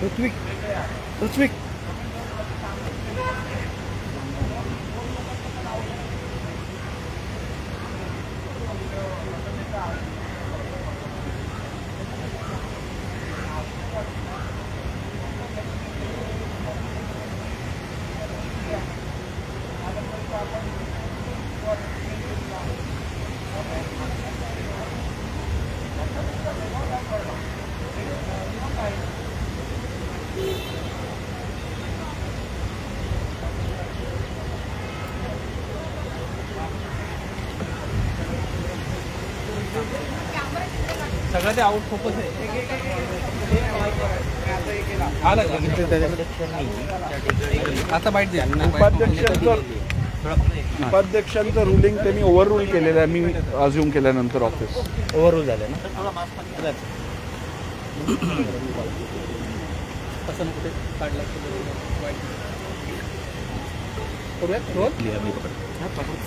Ludwig. Ludwig. ते out focus आहे? आता बाईट द्या उपाध्यक्षांचं रुलिंग त्यांनी ओव्हर रूल केलेलं आहे. मी अज्युम केल्यानंतर ऑफिस ओव्हरऑल झालं ना? काढलं रोल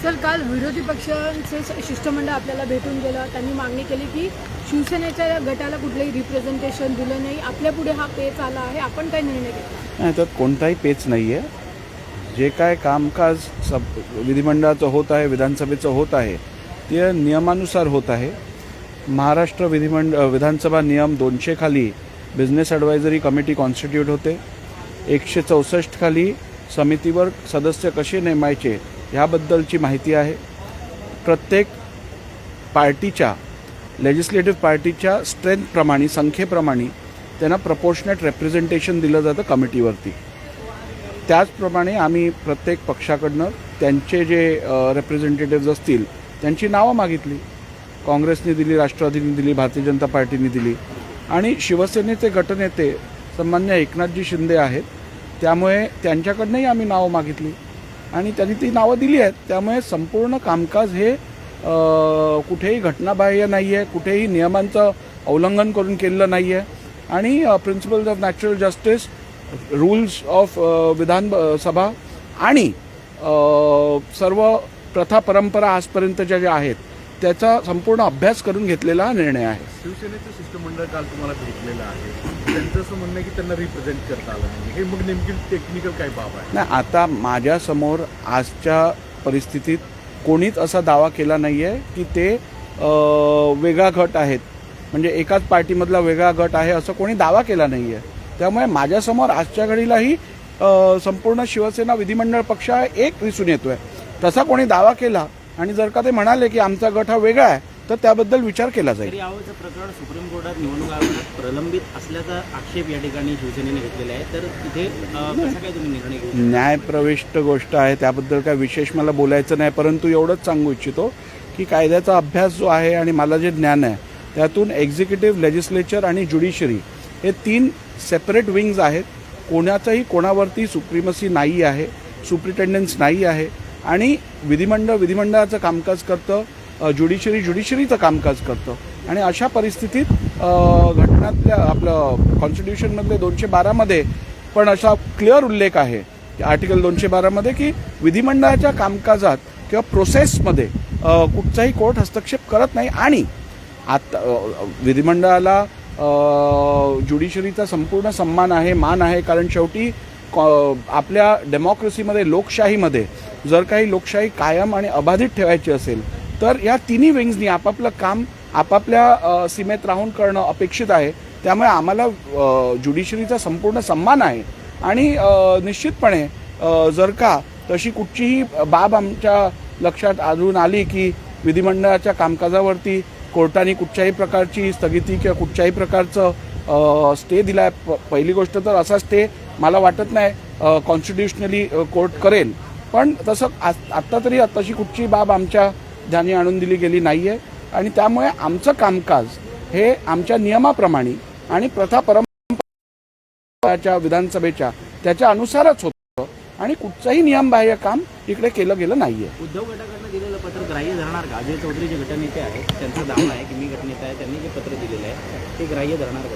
सर काल विरोधी पक्षांचे शिष्टमंडळ आपल्याला भेटून गेलं. त्यांनी मागणी केली की शिवसेनेच्या गटाला कुठलंही रिप्रेझेंटेशन दिलं नाही. आपल्या पुढे हा पेच आला आहे. आपण काय निर्णय घेतला? नाही त्यात कोणताही पेच नाही आहे जे काय कामकाज सब विधिमंडळाचं होत आहे विधानसभेचं होत आहे ते नियमानुसार होत आहे. महाराष्ट्र विधिमंड विधानसभा नियम दोनशे खाली बिझनेस ॲडवायझरी कमिटी कॉन्स्टिट्यूट होते. एकशे चौसष्ट खाली समितीवर सदस्य कसे नेमायचे ह्याबद्दलची माहिती आहे. प्रत्येक पार्टीच्या लेजिस्लेटिव्ह पार्टीच्या स्ट्रेंथप्रमाणे संख्येप्रमाणे त्यांना प्रपोर्शनेट रेप्रेझेंटेशन दिलं जातं कमिटीवरती. त्याचप्रमाणे आम्ही प्रत्येक पक्षाकडनं त्यांचे जे रेप्रेझेंटेटिव्ज असतील त्यांची नावं मागितली. काँग्रेसने दिली राष्ट्रवादीने दिली भारतीय जनता पार्टीने दिली. आणि शिवसेनेचे गटनेते सन्मान्य एकनाथजी शिंदे आहेत. त्यामुळे त्यांच्याकडनंही आम्ही नावं मागितली. आणि त्यांनी ती नावं दिली आहेत. त्यामुळे संपूर्ण कामकाज हे कुठेही घटनाबाह्य नाही आहे कुठेही नियमांचं अवलंघन करून केलेलं नाही आहे आणि principles of natural justice rules of Vidhan Sabha आणि सर्व प्रथा परंपरा आजपर्यंतच्या ज्या आहेत त्याचा संपूर्ण अभ्यास करून घेतलेला निर्णय आहे. शिवसेनेचं शिष्टमंडळ काल तुम्हाला भेटलेलं आहे. त्यांचं असं म्हणणं आहे की त्यांना रिप्रेझेंट करता आलं नाही. हे मग नेमकी टेक्निकल काय बाब आहे? नाही आता माझ्यासमोर आजच्या परिस्थितीत कोणीच असा दावा केला नाही आहे की ते वेगळा गट आहेत. म्हणजे एकाच पार्टीमधला वेगळा गट आहे असं कोणी दावा केला नाही आहे त्यामुळे माझ्यासमोर आजच्या घडीलाही संपूर्ण शिवसेना विधिमंडळ पक्ष एक दिसून येतोय. तसा कोणी दावा केला आणि जर का ते म्हणाले की आमचा गट हा वेगळा आहे तर त्याबद्दल विचार केला जाईल. प्रकरण सुप्रीम कोर्टात निवडणूक आयोगात प्रलंबित असल्याचा आक्षेप या ठिकाणी शिवसेनेने घेतलेला आहे. तर कसा काय तुम्ही निर्णय न्यायप्रविष्ट गोष्ट आहे त्याबद्दल काय विशेष मला बोलायचं नाही परंतु एवढंच सांगू इच्छितो की कायद्याचा अभ्यास जो आहे आणि मला जे ज्ञान आहे त्यातून एक्झिक्युटिव्ह लेजिस्लेचर आणि ज्युडिशरी हे तीन सेपरेट विंग्ज आहेत. कोणाचाही कोणावरती सुप्रिमसी नाही आहे सुप्रिटेंडन्स नाही आहे आणि विधिमंडळ विधिमंडळाचं कामकाज करतं ज्युडिशरी ज्युडिशरीचं कामकाज करतं. आणि अशा परिस्थितीत घटनातल्या आपलं कॉन्स्टिट्यूशनमधले दोनशे बारामध्ये पण असा क्लिअर उल्लेख आहे की आर्टिकल दोनशे बारामध्ये की विधिमंडळाच्या कामकाजात किंवा प्रोसेसमध्ये कुठचाही कोर्ट हस्तक्षेप करत नाही. आणि आता विधिमंडळाला ज्युडिशरीचा संपूर्ण सन्मान आहे मान आहे. कारण शेवटी कॉ- आपल्या डेमोक्रेसीमध्ये लोकशाहीमध्ये जर काही लोकशाही कायम आणि अबाधित ठेवायची असेल तर या तिन्ही विंग्सनी आपापलं काम आपापल्या सीमेत राहून करणं अपेक्षित आहे. त्यामुळे आम्हाला ज्युडिशरीचा संपूर्ण सन्मान आहे. आणि निश्चितपणे जर का तशी कुठचीही बाब आमच्या लक्षात आढळून आली की विधिमंडळाच्या कामकाजावरती कोर्टाने कुठच्याही प्रकारची स्थगिती किंवा कुठच्याही प्रकारचं स्टे दिला आहे पहिली गोष्ट तर असा स्टे मला वाटत नाही कॉन्स्टिट्युशनली कोर्ट करेल. पण तसं आज- आत्ता तरी तशी कुठची बाब आमच्या ध्यानी आणून दिली गेली नाही आहे आणि त्यामुळे आमचं कामकाज हे आमच्या नियमाप्रमाणे आणि प्रथा परंपराच्या विधानसभेच्या त्याच्या अनुसारच होतं. आणि कुठचंही नियमबाह्य काम इकडे केलं गेलं नाहीये. उद्धव गटाकडनं दिलेलं पत्र ग्राह्य धरणार का? अजय चौधरी जे गटनेते आहेत त्यांचा दावा आहे की मी गटनेता आहे त्यांनी जे पत्र दिलेलं आहे ते ग्राह्य धरणार का